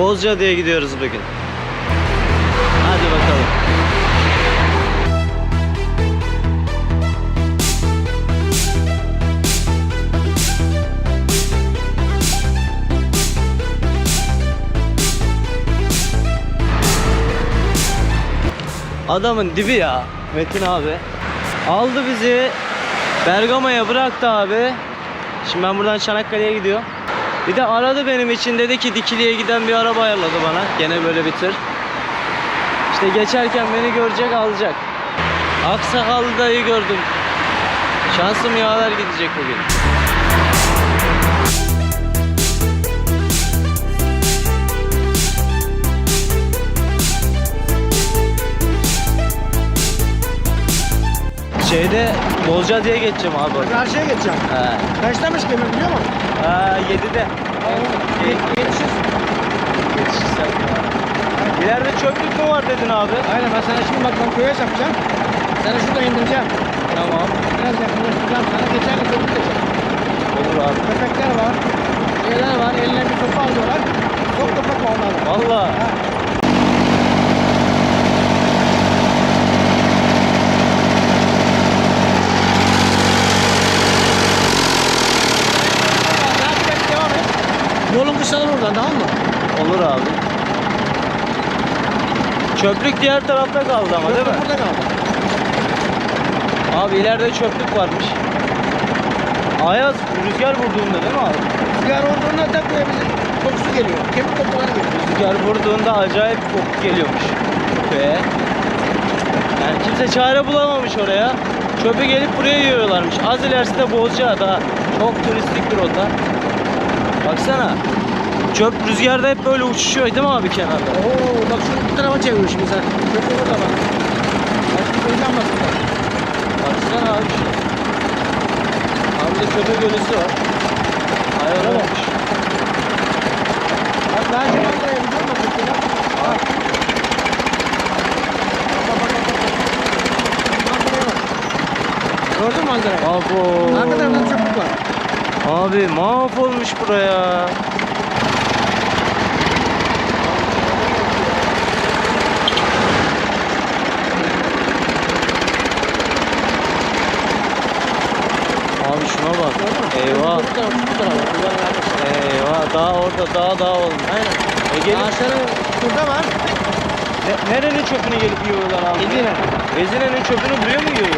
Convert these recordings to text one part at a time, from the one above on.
Bozcaada'ya gidiyoruz bugün. Hadi bakalım. Adamın dibi ya Metin abi. Aldı bizi Bergama'ya bıraktı abi. Şimdi ben buradan Çanakkale'ye gidiyorum. Bir de aradı benim için dedi ki Dikili'ye giden bir araba ayarladı bana. Gene böyle bir tır. İşte geçerken beni görecek alacak. Aksakallı dayı gördüm. Şansım yaver gidecek bugün. Şeyde Bozcaada'ya geçeceğim abi. Karşıya geçeceğim. He. Kaçtamış gemi biliyor musun? Ha, 7'de. Yetişiriz. Yetişirsen ya. İleride çöplük mü var dedin abi? Aynen ben sana şimdi bak ben köye yapacağım. Seni şurada indireceğim. Tamam. Biraz yakınlaştıracağım sana. Geçen gün köpük de çek. Olur abi. Köpekler var. Şeyler var. Eline bir sopa alıyorlar. Çok köpek var onlarda. Valla. Ha. Takip et, devam et. Yolun kısalır oradan tamam mı? Olur abi. Çöplük diğer tarafta kaldı ama değil mi? Burada kaldı. Abi ileride çöplük varmış. Ayaz rüzgar vurduğunda değil mi abi? Rüzgar olduğunda da buraya bizim kokusu geliyor. Kemik kokuları geliyor. Rüzgar vurduğunda acayip koku geliyormuş. Ve yani kimse çare bulamamış oraya. Çöpü gelip buraya yığıyorlarmış. Az ilerisi de Bozcaada. Çok turistik bir rota. Baksana. Çöp rüzgarda hep böyle uçuşuyor değil mi abi kenarda? Oo bak şunu bu tarafa çeviriyor şimdi sen. Köprü burada bak. Başka bir bak burada. Baksana abi. şu. Abi de köpek ölüsü var. Olmuş. Bak ben buraya gidiyorum bak burada. Bak. Bak, bak. Gördün mü manzarayı? Abo. Arka taraftan çöplük var. Abi mahvolmuş buraya. Abi şuna bak. Gördün mü? Eyvah. Bu tarafa, bu tarafa. Bunların arkasında. Eyvah. Daha orada daha daha olmuş. Aynen. Ege'nin Ağaçların burada var. ne, nerenin çöpünü gelip yiyorlar abi? Ezine. Ezine'nin çöpünü buraya mı yiyor?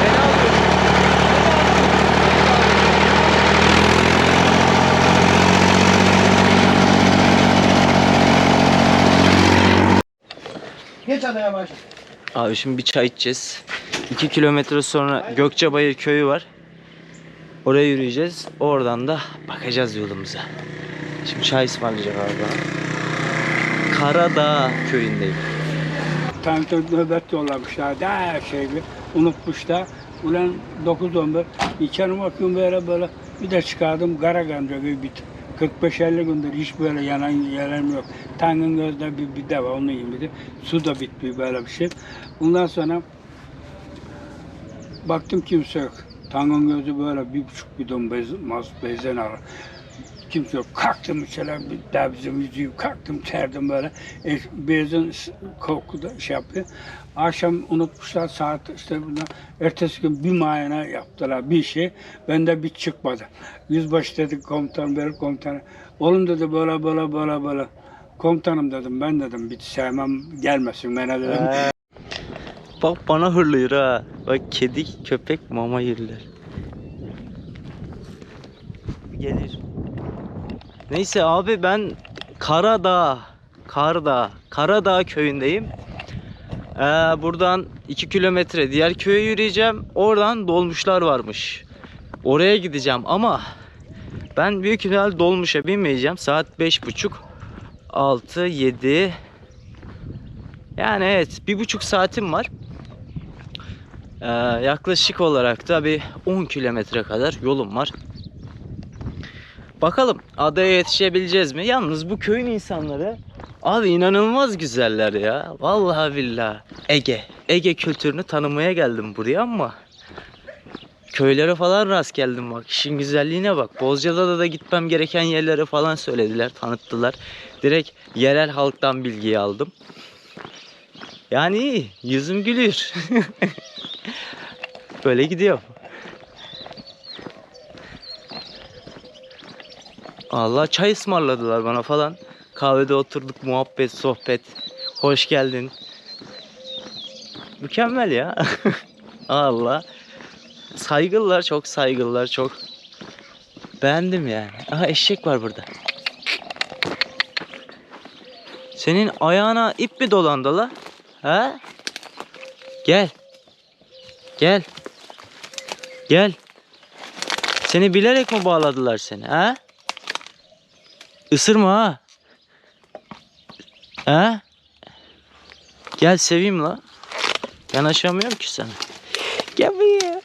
Fena oluyor. Geç adaya baş. Abi şimdi bir çay içeceğiz. 2 kilometre sonra Gökçebayır köyü var. Oraya yürüyeceğiz. Oradan da bakacağız yolumuza. Şimdi çay ısmarlayacak abi. Karadağ köyündeyim. Tankta nöbet yollamışlar da her şeyi unutmuşlar. Ulan 9-11 içeri bakıyorum böyle böyle bir de çıkardım Karaganca gibi bir 45-50 gündür hiç böyle yanan yerim yok. Tankın gözde bir, bir de var onun gibi. Su da bitmiyor böyle bir şey. Ondan sonra baktım kimse yok. Tankın gözü böyle bir buçuk bidon bez, maz, bezen alır. Kimse yok. Kalktım bir daha bizim yüzüğü kalktım terdim böyle. E, s- koku da şey yapıyor. Akşam unutmuşlar saat işte bundan. Ertesi gün bir muayene yaptılar bir şey. Bende bir çıkmadı. Yüzbaşı dedi komutan verir komutanı. Oğlum dedi böyle böyle böyle böyle. Komutanım dedim ben dedim bir sevmem gelmesin bana dedim. Bak bana hırlıyor ha. Bak kedi, köpek mama yerler. Gelir. Neyse abi ben Karadağ, Kardağ, Karadağ köyündeyim. Ee, buradan 2 kilometre diğer köye yürüyeceğim. Oradan dolmuşlar varmış. Oraya gideceğim ama ben büyük ihtimal dolmuşa binmeyeceğim. Saat 5.30 6 7 yani evet bir buçuk saatim var. Ee, yaklaşık olarak da bir 10 kilometre kadar yolum var. Bakalım adaya yetişebileceğiz mi? Yalnız bu köyün insanları abi inanılmaz güzeller ya. Vallahi billahi. Ege. Ege kültürünü tanımaya geldim buraya ama köylere falan rast geldim bak. İşin güzelliğine bak. Bozcaada da, da gitmem gereken yerlere falan söylediler, tanıttılar. Direkt yerel halktan bilgiyi aldım. Yani iyi, yüzüm gülüyor. Böyle gidiyor. Allah çay ısmarladılar bana falan. Kahvede oturduk, muhabbet, sohbet. Hoş geldin. Mükemmel ya. Allah. Saygılılar, çok saygılılar, çok. Beğendim yani. Aha eşek var burada. Senin ayağına ip mi dolandı la? Ha? Gel. Gel. Gel. Seni bilerek mi bağladılar seni? Ha? Isırma ha. Ha? Gel seveyim la. Yanaşamıyorum ki sana. Gel buraya.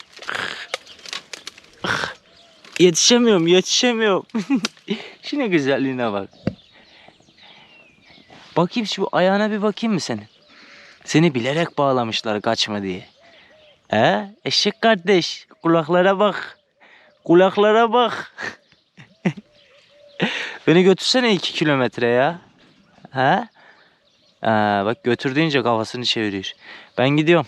Yetişemiyorum, yetişemiyorum. Şuna güzelliğine bak. Bakayım şu ayağına bir bakayım mı senin? Seni bilerek bağlamışlar kaçma diye. He? Eşek kardeş, kulaklara bak. Kulaklara bak. Beni götürsene iki kilometre ya. He? Aa, bak götür deyince kafasını çeviriyor. Ben gidiyorum.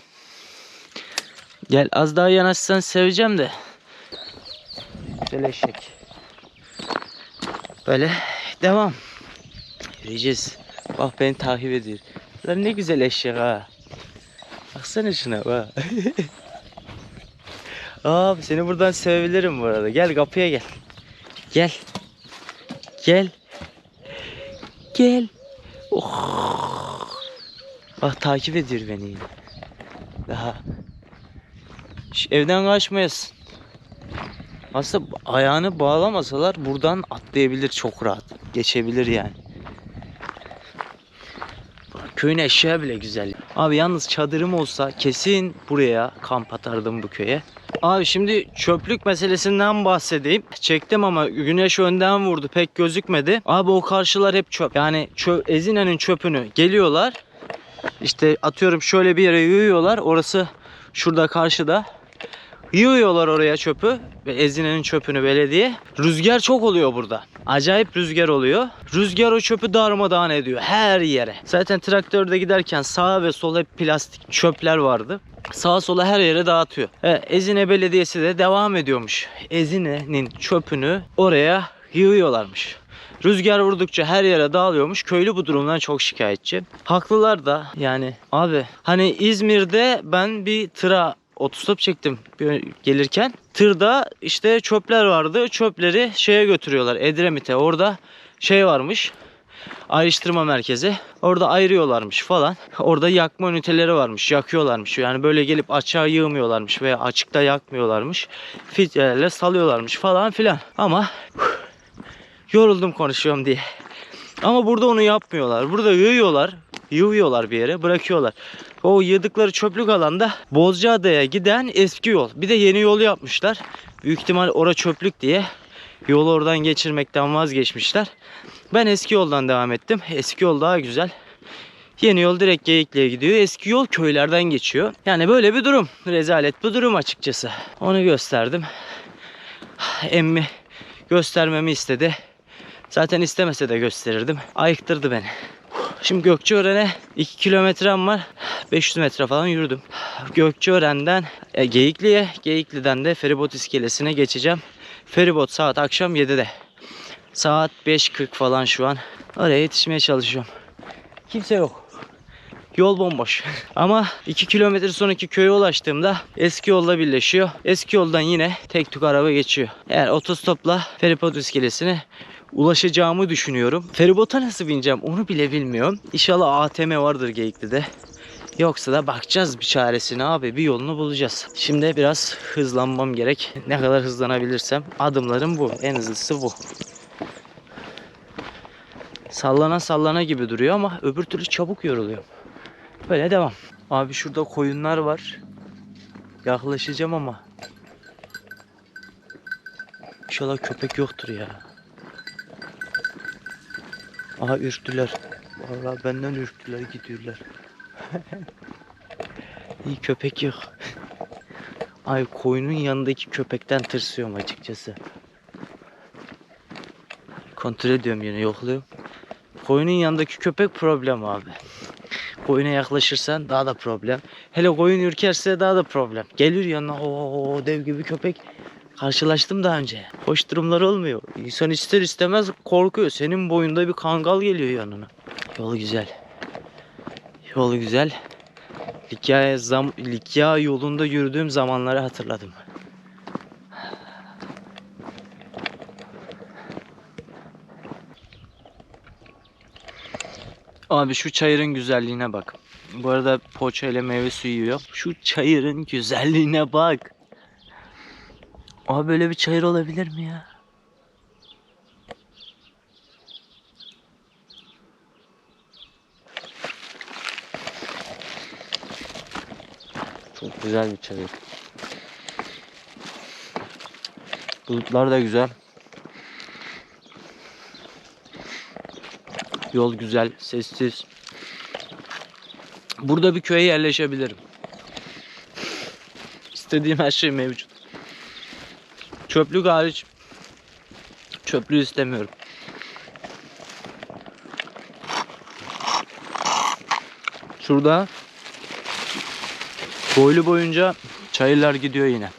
Gel az daha yanaşsan seveceğim de. Güzel eşek. Böyle devam. Yürüyeceğiz. Bak beni takip ediyor. Lan ne güzel eşek ha. Baksana şuna bak. Abi seni buradan sevebilirim bu arada. Gel kapıya gel. Gel. Gel. Gel. Oh. Bak takip ediyor beni. Daha. Şu evden kaçmayasın. Aslında ayağını bağlamasalar buradan atlayabilir çok rahat. Geçebilir yani. Köyün eşya bile güzel. Abi yalnız çadırım olsa kesin buraya kamp atardım bu köye. Abi şimdi çöplük meselesinden bahsedeyim. Çektim ama güneş önden vurdu pek gözükmedi. Abi o karşılar hep çöp. Yani çö Ezine'nin çöpünü geliyorlar. İşte atıyorum şöyle bir yere yığıyorlar. Orası şurada karşıda. Yığıyorlar oraya çöpü ve Ezine'nin çöpünü belediye. Rüzgar çok oluyor burada. Acayip rüzgar oluyor. Rüzgar o çöpü darmadağın ediyor her yere. Zaten traktörde giderken sağa ve sola hep plastik çöpler vardı. Sağa sola her yere dağıtıyor. Evet, Ezine Belediyesi de devam ediyormuş. Ezine'nin çöpünü oraya yığıyorlarmış. Rüzgar vurdukça her yere dağılıyormuş. Köylü bu durumdan çok şikayetçi. Haklılar da yani abi hani İzmir'de ben bir tıra otostop çektim gelirken. Tırda işte çöpler vardı. Çöpleri şeye götürüyorlar Edremit'e. Orada şey varmış. Ayrıştırma merkezi. Orada ayırıyorlarmış falan. Orada yakma üniteleri varmış. Yakıyorlarmış. Yani böyle gelip açığa yığmıyorlarmış veya açıkta yakmıyorlarmış. Filtrelerle salıyorlarmış falan filan. Ama yoruldum konuşuyorum diye. Ama burada onu yapmıyorlar. Burada yığıyorlar. Yığıyorlar bir yere bırakıyorlar. O yığdıkları çöplük alanda Bozcaada'ya giden eski yol. Bir de yeni yol yapmışlar. Büyük ihtimal ora çöplük diye yolu oradan geçirmekten vazgeçmişler. Ben eski yoldan devam ettim. Eski yol daha güzel. Yeni yol direkt Geyikli'ye gidiyor. Eski yol köylerden geçiyor. Yani böyle bir durum. Rezalet bir durum açıkçası. Onu gösterdim. Emmi göstermemi istedi. Zaten istemese de gösterirdim. Ayıktırdı beni. Şimdi Gökçeören'e 2 kilometrem var. 500 metre falan yürüdüm. Gökçeören'den e, Geyikli'ye, Geyikli'den de feribot iskelesine geçeceğim. Feribot saat akşam 7'de. Saat 5.40 falan şu an. Oraya yetişmeye çalışıyorum. Kimse yok. Yol bomboş. Ama 2 kilometre sonraki köye ulaştığımda eski yolla birleşiyor. Eski yoldan yine tek tük araba geçiyor. Eğer otostopla feribot iskelesine ulaşacağımı düşünüyorum. Feribota nasıl bineceğim onu bile bilmiyorum. İnşallah ATM vardır Geyikli'de. Yoksa da bakacağız bir çaresine abi bir yolunu bulacağız. Şimdi biraz hızlanmam gerek. Ne kadar hızlanabilirsem adımlarım bu. En hızlısı bu. Sallana sallana gibi duruyor ama öbür türlü çabuk yoruluyor. Böyle devam. Abi şurada koyunlar var. Yaklaşacağım ama. İnşallah köpek yoktur ya. Aha ürktüler. Vallahi benden ürktüler gidiyorlar. İyi köpek yok. Ay koyunun yanındaki köpekten tırsıyorum açıkçası. Kontrol ediyorum yine yokluyorum. Koyunun yanındaki köpek problem abi. Koyuna yaklaşırsan daha da problem. Hele koyun ürkerse daha da problem. Gelir yanına o dev gibi köpek. Karşılaştım daha önce. Hoş durumlar olmuyor. İnsan ister istemez korkuyor. Senin boyunda bir kangal geliyor yanına. Yolu güzel. Yolu güzel. Likya, zam, Likya yolunda yürüdüğüm zamanları hatırladım. Abi şu çayırın güzelliğine bak. Bu arada poğaça ile meyve suyu yiyor. Şu çayırın güzelliğine bak. Abi böyle bir çayır olabilir mi ya? Çok güzel bir çayır. Bulutlar da güzel. Yol güzel, sessiz. Burada bir köye yerleşebilirim. İstediğim her şey mevcut. Çöplük hariç. Çöplüğü istemiyorum. Şurada boylu boyunca çayırlar gidiyor yine.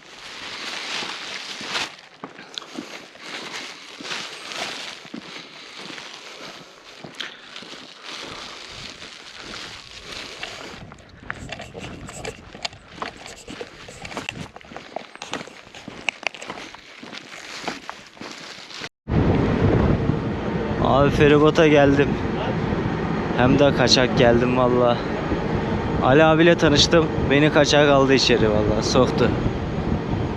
Abi feribota geldim. Hem de kaçak geldim valla. Ali abiyle tanıştım. Beni kaçak aldı içeri valla. Soktu.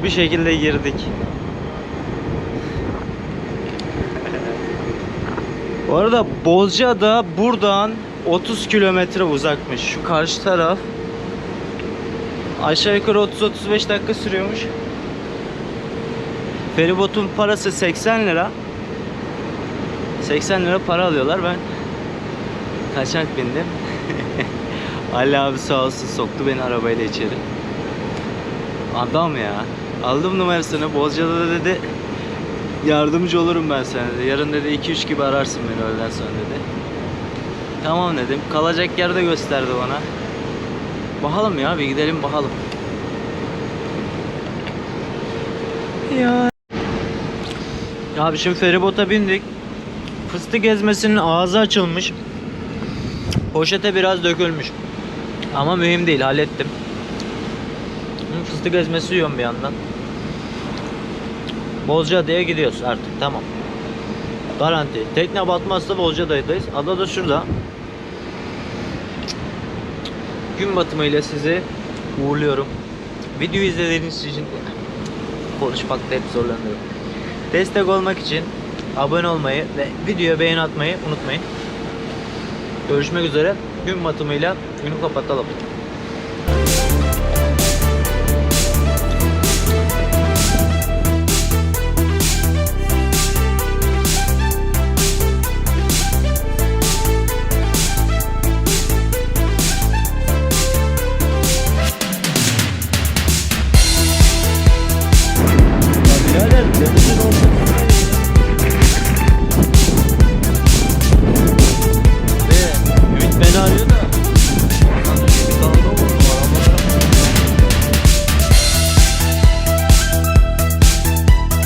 Bir şekilde girdik. Bu arada Bozcaada buradan 30 kilometre uzakmış. Şu karşı taraf. Aşağı yukarı 30-35 dakika sürüyormuş. Feribotun parası 80 lira. 80 lira para alıyorlar. Ben kaçak bindim. Ali abi sağ olsun soktu beni arabayla içeri. Adam ya. Aldım numarasını. Bozcaada da dedi yardımcı olurum ben sana dedi. Yarın dedi 2-3 gibi ararsın beni öğleden sonra dedi. Tamam dedim. Kalacak yer de gösterdi bana. Bakalım ya bir gidelim bakalım. Ya. Abi şimdi feribota bindik. Fıstık ezmesinin ağzı açılmış. Poşete biraz dökülmüş. Ama mühim değil hallettim. Fıstık ezmesi yiyorum bir yandan. Bozcaada'ya gidiyoruz artık tamam. Garanti. Tekne batmazsa Bozcaada'dayız. Ada da şurada. Gün batımı ile sizi uğurluyorum. Videoyu izlediğiniz için konuşmakta hep zorlanıyorum. Destek olmak için abone olmayı ve videoya beğeni atmayı unutmayın. Görüşmek üzere. Gün batımıyla günü kapatalım.